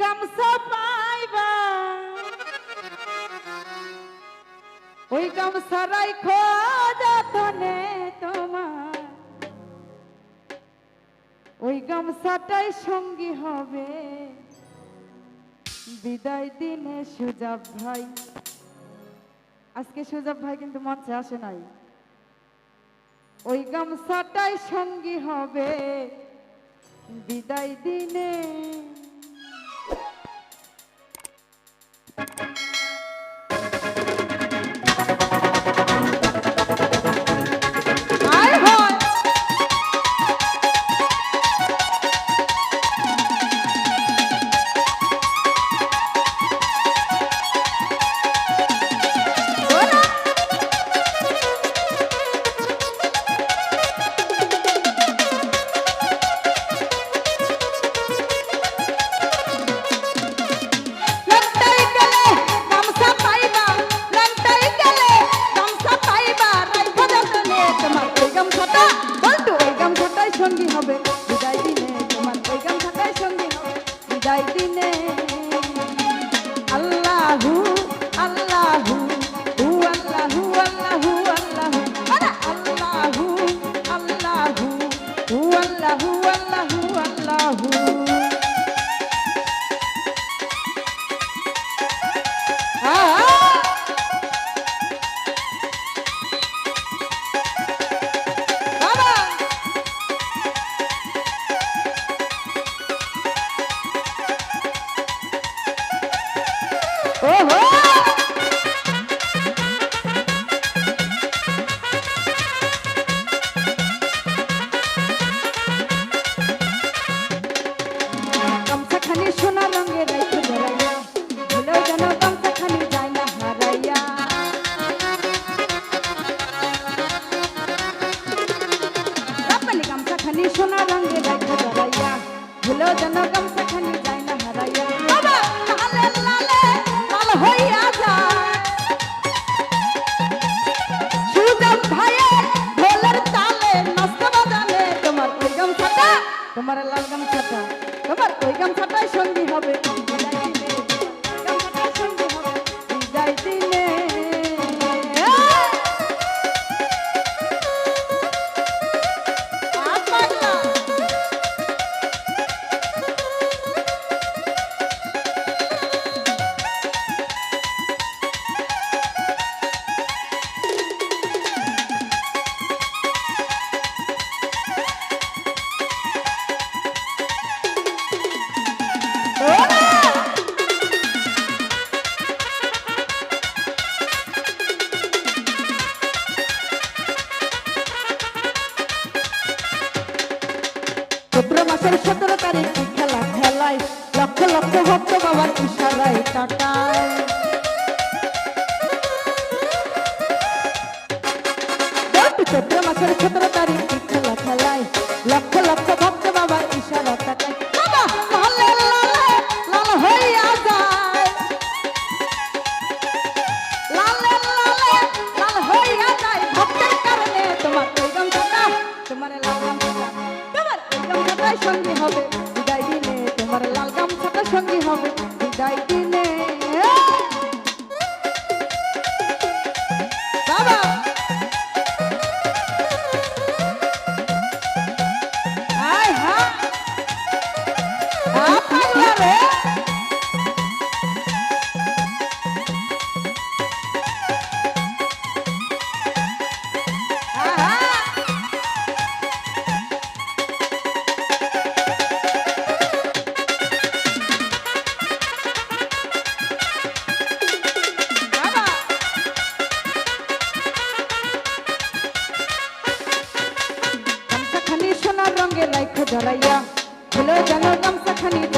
গামছা পাইবা। ওই গামছা রাইখো যতনে তোমার। ওই গামছাটাই সঙ্গী হবে। বিদায় দিনে সুজাব ভাই। আজকে সুজাব ভাই কিন্তু মঞ্চে আসে নাই। ওই গামছাটাই সঙ্গী হবে। বিদায় দিনে যাই দিনে সোনা রঙে রাখো জড়াইয়া ভুলো যেন গামছা খানি তোমার কই? গামছাটায় সন্ধি হবে। যাইতে ভক্তি খেলা খেলায় লক্ষ লক্ষ ভক্ত বাবার ইশারায় কাটায়। চৈত্র হবে বিদায় দিনে বাবা আয় হা হলো যেন গামছা খানি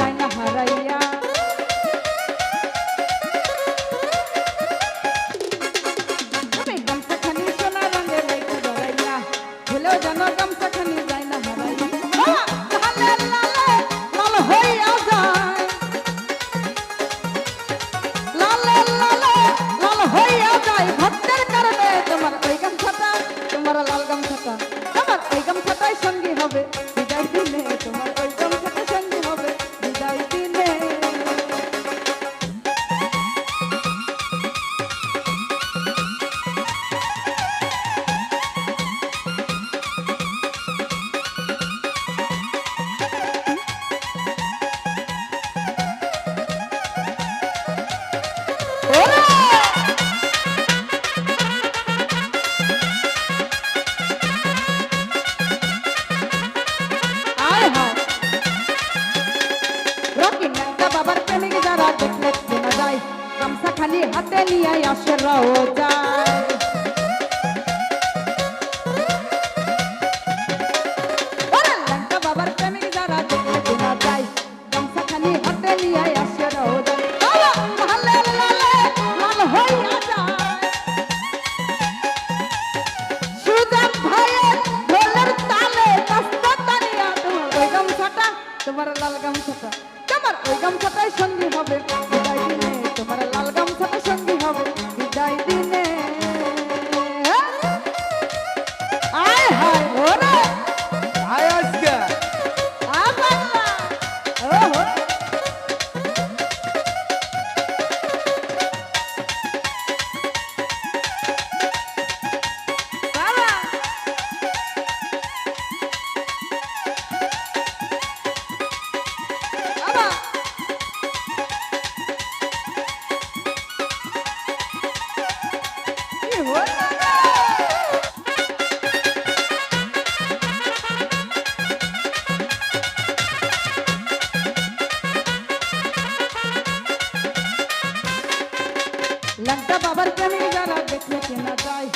খালি হাতে নিয়ে আসে রোজা। তোমার লাল গামছাটা। তোমার ওই গামছাটাই সঙ্গী হবে। তোমার লাল গামছাটা সঙ্গী হবে। বিদায় দিন। আবার প্রেমে যারা দেখলে কেনা যায়?